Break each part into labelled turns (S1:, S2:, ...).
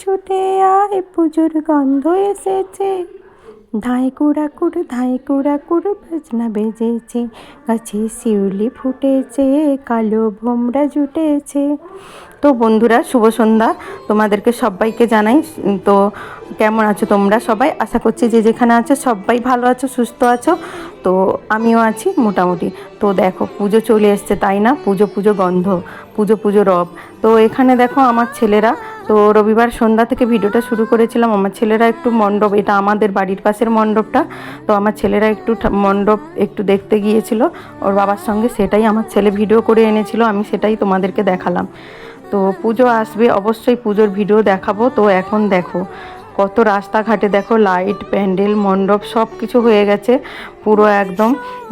S1: ছুটে আয়, পুজোর গন্ধ এসেছে। ধাই কুড়া কুড়, ধাই কুড়া কুড়, বাজনা বেজেছে। গাছে শিউলি ফুটেছে, কালো ভোমরা জুটেছে। তো বন্ধুরা, শুভ সন্ধ্যা। তোমাদেরকে সবাইকে জানাই। তো কেমন আছো তোমরা সবাই? আশা করছি যে যেখানে আছো সবাই ভালো আছো, সুস্থ আছো। তো আমিও আছি মোটামুটি। তো দেখো, পুজো চলে এসছে, তাই না? পুজো পুজো গন্ধ, পুজো পুজো রব। তো এখানে দেখো আমার ছেলেরা তো রবিবার সন্ধ্যা থেকে ভিডিওটা শুরু করেছিলাম। আমার ছেলেরা একটু মণ্ডপ, এটা আমাদের বাড়ির পাশের মণ্ডপটা। তো আমার ছেলেরা একটু মণ্ডপ একটু দেখতে গিয়েছিল। ওর বাবার সঙ্গে সেটাই আমার ছেলে ভিডিও করে এনেছিল, আমি সেটাই তোমাদেরকে দেখালাম। তো পুজো আসবে, অবশ্যই পুজোর ভিডিও দেখাবো। তো এখন দেখো কত রাস্তাঘাটে দেখো লাইট, প্যান্ডেল, মণ্ডপ সব কিছু হয়ে গেছে, পুরো একদম।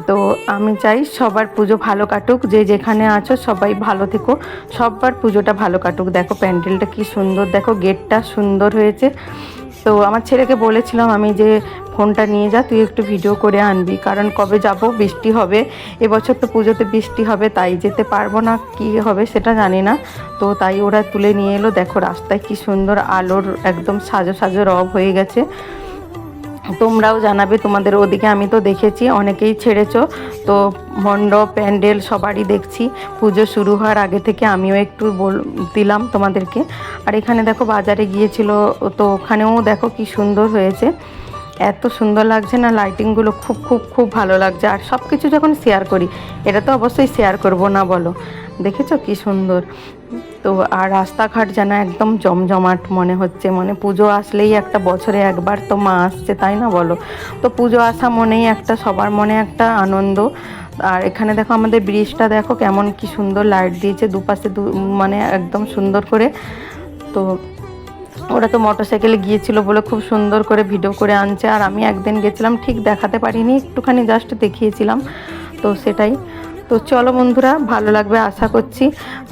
S1: তো আমি চাই সবার পুজো ভালো কাটুক, যে যেখানে আছো সবাই ভালো থেকো, সবার পুজোটা ভালো কাটুক। দেখো প্যান্ডেলটা কি সুন্দর, দেখো গেটটা সুন্দর হয়েছে। তো আমার ছেলেকে বলেছিলাম আমি যে, ফোনটা নিয়ে যা, তুই একটু ভিডিও করে আনবি। কারণ কবে যাব? বৃষ্টি হবে। এবছর তো পুজোতে বৃষ্টি হবে, তাই যেতে পারব না। কি হবে সেটা জানি না। তো তাই ওরা তুলে নিয়ে এলো। দেখো, রাস্তায় কি সুন্দর আলোর একদম সাজো সাজো রব হয়ে গেছে। তোমরাও জানাবে, তোমাদের ওদিকে আমি তো দেখেছি, অনেকেই ছেড়েছো। তো মণ্ডপ, প্যান্ডেল সবারই দেখছি। পুজো শুরু হওয়ার আগে থেকে আমিও একটু বল দিলাম তোমাদেরকে। আর এখানে দেখো বাজারে গিয়েছিল, তো ওখানেও দেখো কি সুন্দর হয়েছে। এত সুন্দর লাগছে না লাইটিংগুলো খুব খুব খুব ভালো লাগছে। আর সব কিছু যখন শেয়ার করি, এটা তো অবশ্যই শেয়ার করব না বলো। দেখেছ কি সুন্দর? তো আর রাস্তাঘাট যেন একদম জমজমাট মনে হচ্ছে। মানে পুজো আসলেই একটা বছরে একবার তো মা আসছে, তাই না বলো? তো পুজো আসা মনেই একটা, সবার মনে একটা আনন্দ। আর এখানে দেখো আমাদের ব্রিজটা, দেখো কেমন কি সুন্দর লাইট দিয়েছে দুপাশে দু মানে একদম সুন্দর করে। তো ওরা তো মোটর সাইকেলে গিয়েছিল বলে খুব সুন্দর করে ভিডিও করে আনছে। আর আমি একদিন গেছিলাম, ঠিক দেখাতে পারিনি, একটুখানি জাস্ট দেখিয়েছিলাম। তো সেটাই। তো চলো বন্ধুরা, ভালো লাগবে আশা করছি।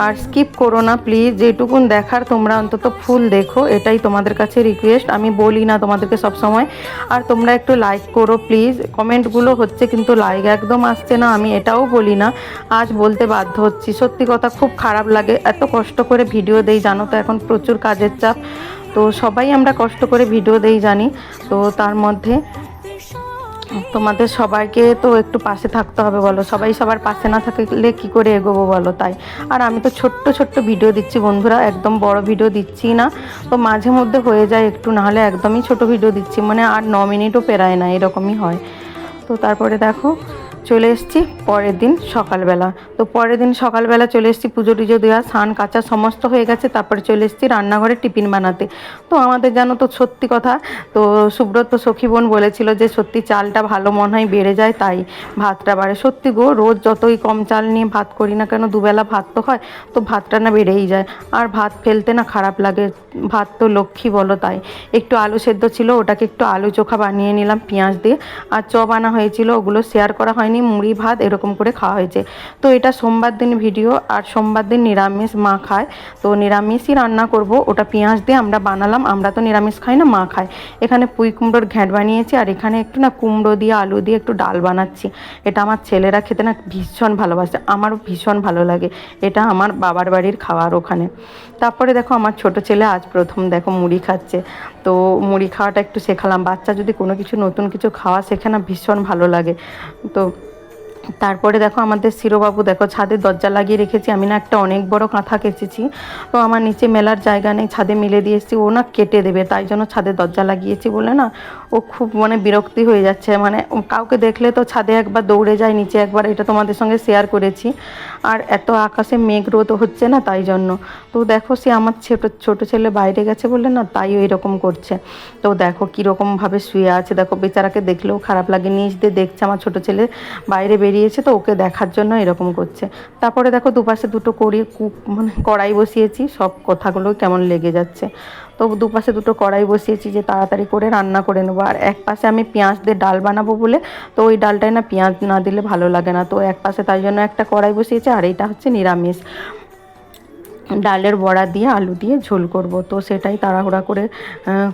S1: আর স্কিপ করো না প্লিজ যেটুকুন দেখার তোমরা অন্তত ফুল দেখো, এটাই তোমাদের কাছে রিকোয়েস্ট আমি বলি না তোমাদেরকে সব সময় আর তোমরা একটু লাইক করো প্লিজ কমেন্টগুলো হচ্ছে কিন্তু লাইক একদম আসছে না, আমি এটাও বলি না। আজ বলতে বাধ্য হচ্ছি। সত্যি কথা, খুব খারাপ লাগে। এত কষ্ট করে ভিডিও দেই, জানো তো এখন প্রচুর কাজের চাপ। তো সবাই আমরা কষ্ট করে ভিডিও দেই, জানি। তো তার মধ্যে তোমাদের সবাইকে তো একটু পাশে থাকতে হবে বলো। সবাই সবার পাশে না থাকলে কি করে এগোবো বলো তাই? আর আমি তো ছোট্ট ছোট্ট ভিডিও দিচ্ছি বন্ধুরা, একদম বড় ভিডিও দিচ্ছি না। তো মাঝে মধ্যে হয়ে যায় একটু, নাহলে একদমই ছোট ভিডিও দিচ্ছি। মানে আর ন মিনিটও পেরায় না, এরকমই হয়। তো তারপরে দেখো চলে এসেছি পরের দিন সকালবেলা। তো পরের দিন সকালবেলা চলে এসেছি পুজো টুজো দেওয়া, স্নান কাঁচা সমস্ত হয়ে গেছে, তারপরে চলে এসেছি রান্নাঘরে টিফিন বানাতে। তো আমাদের জানো তো সত্যি কথা, তো সুব্রত সখী বোন বলেছিল যে সত্যি চালটা ভালো মনে হয় বেড়ে যায়, তাই ভাতটা বাড়ে। সত্যি গো, রোজ যতই কম চাল নিয়ে ভাত করি না কেন, দুবেলা ভাত তো হয়, তো ভাতটা না বেড়েই যায়। আর ভাত ফেলতে না খারাপ লাগে, ভাত তো লক্ষ্মী বলো তাই। একটু আলু সেদ্ধ ছিল, ওটাকে একটু আলু চোখা বানিয়ে নিলাম, পেঁয়াজ দিয়ে। আর চপ আনা হয়েছিল, ওগুলো শেয়ার করা হয়নি। মুড়ি ভাত এরকম করে খাওয়া হয়েছে। তো এটা সোমবার দিন ভিডিও, আর সোমবার দিন নিরামিষ মা খায়। তো নিরামিষই রান্না করব, ওটা পেঁয়াজ দিয়ে আমরা বানালাম, আমরা তো নিরামিষ খাই না, মা খায়। এখানে পুঁই কুমড়োর ঘ্যাঁট বানিয়েছি, আর এখানে একটু না কুমড়ো দিয়ে আলু দিয়ে একটু ডাল বানাচ্ছি। এটা আমার ছেলেরা খেতে না ভীষণ ভালোবাসে, আমারও ভীষণ ভালো লাগে। এটা আমার বাবার বাড়ির খাওয়ার ওখানে। তারপরে দেখো আমার ছোট ছেলে আজ প্রথম দেখো মুড়ি খাচ্ছে। তো মুড়ি খাওয়াটা একটু শেখালাম, বাচ্চা যদি কোনো কিছু নতুন কিছু খাওয়া শেখে না, ভীষণ ভালো লাগে। তো তারপরে দেখো আমাদের শিরোবাবু, দেখো ছাদে দরজা লাগিয়ে রেখেছি। আমি না একটা অনেক বড় কাঁথা কেচেছি। তো আমার নিচে মেলার জায়গা নেই, ছাদে মিলে দিয়ে এসেছি। ও না কেটে দেবে, তাই জন্য ছাদে দরজা লাগিয়েছি বলে না ও খুব মানে বিরক্তি হয়ে যাচ্ছে। মানে কাউকে দেখলে তো ছাদে একবার দৌড়ে যায়, নিচে একবার, এটা তোমাদের সঙ্গে শেয়ার করেছি। আর এত আকাশে মেঘ রোদ হচ্ছে না তাই জন্য। তো দেখো সে আমার ছোটো ছোটো ছেলে বাইরে গেছে বলে না তাই ওই রকম করছে। তো দেখো কীরকমভাবে শুয়ে আছে। দেখো বেচারাকে দেখলেও খারাপ লাগে নিজ দিয়ে দেখছে আমার ছোটো ছেলে বাইরে বেরিয়েছে তো ওকে দেখার জন্য এরকম করছে। তারপরে দেখো দুপাশে দুটো কড়ি কুক মানে কড়াই বসিয়েছি, সব কথাগুলো কেমন লেগে যাচ্ছে। তো দুপাশে দুটো কড়াই বসিয়েছি যে তাড়াতাড়ি করে রান্না করে নেব। আর এক পাশে আমি পেঁয়াজ দিয়ে ডাল বানাবো বলে, তো ওই ডালটায় না পেঁয়াজ না দিলে ভালো লাগে না। তো এক পাশে তাই জন্য একটা কড়াই বসিয়েছি, আর এইটা হচ্ছে নিরামিষ। ডালের বড়া দিয়ে আলু দিয়ে ঝোল করব। তো সেটাই তাড়াহুড়া করে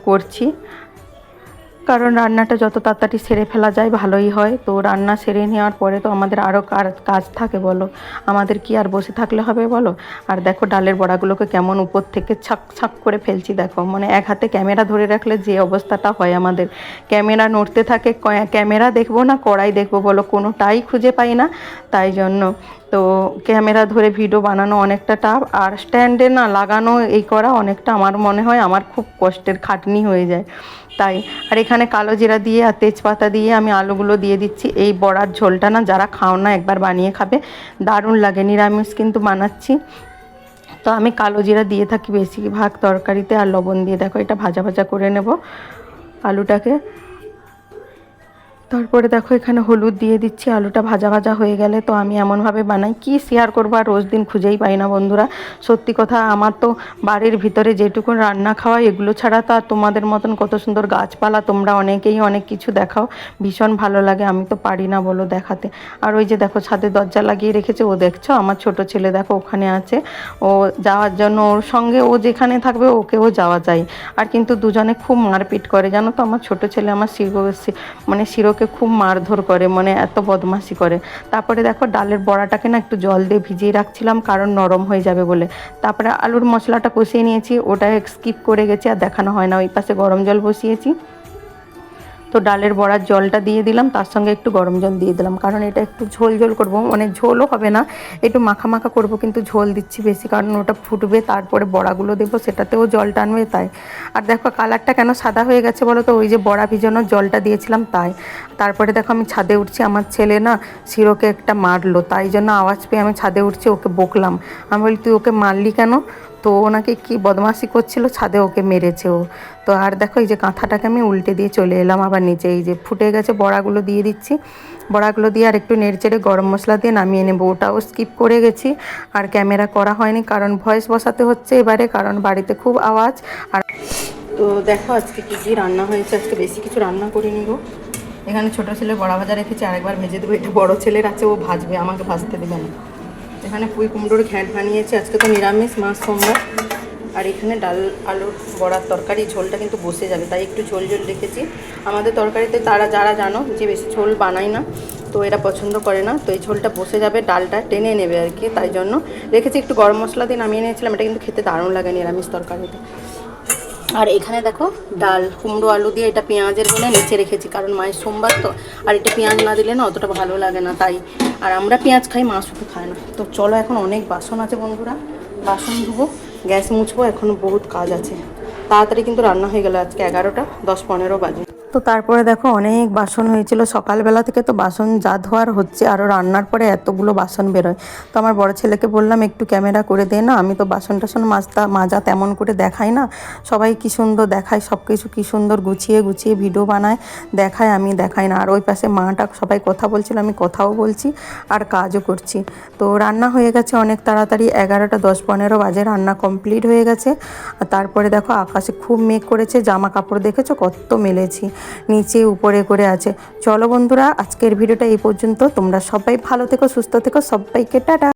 S1: করছি। কারণ রান্নাটা যত তাড়াতাড়ি সেরে ফেলা যায় ভালোই হয়। তো রান্না সেরে নেওয়ার পরে তো আমাদের আরও কাজ থাকে বলো। আমাদের কি আর বসে থাকলে হবে বলো? আর দেখো ডালের বড়াগুলোকে কেমন উপর থেকে ছাক ছাক করে ফেলছি দেখো। মানে এক হাতে ক্যামেরা ধরে রাখলে যে অবস্থাটা হয় আমাদের। ক্যামেরা নড়তে থাকে ক্যামেরা দেখব না, কড়াই দেখব বলো। কোনোটাই খুঁজে পাই না। তাই জন্য তো ক্যামেরা ধরে ভিডিও বানানো অনেকটা টাফ আর স্ট্যান্ডে না লাগানো, এই করা অনেকটা আমার মনে হয় আমার খুব কষ্টের খাটনি হয়ে যায়। তাই, আর এখানে কালো জিরা দিয়ে আর তেজপাতা দিয়ে আমি আলুগুলো দিয়ে দিচ্ছি। এই বড়ার ঝোলটা না যারা খাও না, একবার বানিয়ে খাবে। দারুণ লাগে, নিরামিষ কিন্তু বানাচ্ছি। তো আমি কালো জিরা দিয়ে থাকি বেশিরভাগ তরকারিতে, আর লবণ দিয়ে। দেখো এটা ভাজা ভাজা করে নেব আলুটাকে। তারপরে দেখো এখানে হলুদ দিয়ে দিচ্ছি, আলুটা ভাজা ভাজা হয়ে গেলে তো আমি এমনভাবে বানাই। কি শেয়ার করব আর রোজ দিন খুঁজেই পাই না বন্ধুরা। সত্যি কথা, আমার তো বাড়ির ভিতরে যেটুকু রান্না খাওয়া, এগুলো ছাড়া তো আর তোমাদের মতন কত সুন্দর গাছপালা, তোমরা অনেকেই অনেক কিছু দেখাও। ভীষণ ভালো লাগে, আমি তো পারি না বলো দেখাতে। আর ওই যে দেখো ছাদে দরজা লাগিয়ে রেখেছে, ও দেখছ? আমার ছোট ছেলে দেখো ওখানে আছে। ও যাওয়ার জন্য ওর সঙ্গে ও যেখানে থাকবে, ওকেও যাওয়া যায়। আর কিন্তু দুজনে খুব মারপিট করে, জানো তো? আমার ছোট ছেলে আমার শিরো মানে শিরোকে খুব মারধর করে মানে এত বদমাশি করে। তারপরে দেখো ডালের বড়াটাকে না একটু জল দিয়ে ভিজিয়ে রাখছিলাম, কারণ নরম হয়ে যাবে বলে। তারপরে আলুর মশলাটা কষিয়ে নিয়েছি ওটা স্কিপ করে গেছি, আর দেখানো হয় না, ওই পাশে গরম জল বসিয়েছি। তো ডালের বড়ার জলটা দিয়ে দিলাম, তার সঙ্গে একটু গরম জল দিয়ে দিলাম। কারণ এটা একটু ঝোল ঝোল করব মানে ঝোলও হবে না, একটু মাখা মাখা করব, কিন্তু ঝোল দিচ্ছি বেশি, কারণ ওটা ফুটবে, তারপরে বড়াগুলো দেবো, সেটাতেও জল টানবে তাই। আর দেখো, কালারটা কেন সাদা হয়ে গেছে বলো তো? ওই যে বড়া ভিজানোর জলটা দিয়েছিলাম তাই। তারপরে দেখো, আমি ছাদে উঠছি, আমার ছেলে না শিরোকে একটা মারলো, তাই জন্য আওয়াজ পেয়ে আমি ছাদে উঠছি, ওকে বকলাম। আমি বলি, তুই ওকে মারলি কেন? তো ওনাকে কি বদমাশি করছিল, ছাদে ওকে মেরেছে ও তো আর দেখো এই যে কাঁথাটাকে আমি উল্টে দিয়ে চলে এলাম আবার নিচে, এই যে ফুটে গেছে, বড়াগুলো দিয়ে দিচ্ছি। বড়াগুলো দিয়ে আর একটু নেড়চেড়ে গরম মশলা দিয়ে নামিয়ে নেব। ওটাও স্কিপ করে গেছি। আর ক্যামেরা করা হয়নি, কারণ ভয়েস বসাতে হচ্ছে এবারে, কারণ বাড়িতে খুব আওয়াজ। আর তো দেখো আজকে কী কী রান্না হয়েছে? আজকে বেশি কিছু রান্না করে নিব এখানে ছোটো ছেলে বড়া ভাজা রেখেছি, আরেকবার ভেজে দেবো। এটা বড় ছেলের আছে, ও ভাজবে, আমাকে ভাজতে দেবে না। এখানে পুঁই কুমড়োর ঘ্যাঁট বানিয়েছি। আজকে তো নিরামিষ, মাছ সোমবার। আর এখানে ডাল, আলুর বড়ার তরকারি, ঝোলটা কিন্তু বসে যাবে, তাই একটু ঝোল ঝোল রেখেছি। আমাদের তরকারিতে তারা, যারা জানো যে বেশি ঝোল বানায় না, তো এরা পছন্দ করে না, তো এই ঝোলটা বসে যাবে, ডালটা টেনে নেবে আর কি, তাই জন্য। রেখেছি একটু গরম মশলা দিয়ে নামিয়ে নিয়েছিলাম, এটা কিন্তু খেতে দারুণ লাগে নিরামিষ তরকারিতে। আর এখানে দেখো ডাল, কুমড়ো, আলু দিয়ে এটা পেঁয়াজের বলে নিচে রেখেছি, কারণ মায়ের সোমবার তো, আর এটা পেঁয়াজ না দিলে না অতটা ভালো লাগে না, তাই। আর আমরা পেঁয়াজ খাই, মা শুধু খায় না। তো চলো এখন অনেক বাসন আছে বন্ধুরা, বাসন ধুবো, গ্যাস মুছবো এখনও বহুত কাজ আছে। তাড়াতাড়ি কিন্তু রান্না হয়ে গেল আজকে এগারোটা, দশ পনেরো বাজে। তো তারপরে দেখো অনেক বাসন হয়েছিল। সকালবেলা থেকে তো বাসন যা ধোয়ার হচ্ছে আরও রান্নার পরে এতগুলো বাসন বেরোয়। তো আমার বড় ছেলেকে বললাম, একটু ক্যামেরা করে দে না, আমি তো বাসন টাসন মাজতা, মাজা তেমন করে দেখাই না। সবাই কি সুন্দর দেখায় সব কিছু কী সুন্দর গুছিয়ে গুছিয়ে ভিডিও বানায়। দেখায় আমি, দেখাই না। আর ওই পাশে মাটা সবাই কথা বলছিল, আমি কথাও বলছি আর কাজও করছি। তো রান্না হয়ে গেছে অনেক তাড়াতাড়ি, এগারোটা দশ পনেরো বাজে রান্না কমপ্লিট হয়ে গেছে। আর তারপরে দেখো আকাশে খুব মেঘ করেছে, জামা কাপড় দেখেছ? কত মেলেছি। নিচে, উপরে করে আছে। চলো বন্ধুরা, আজকের ভিডিওটা এই পর্যন্ত। তোমরা সবাই ভালো থেকো, সুস্থ থেকো। সবাইকে টাটা।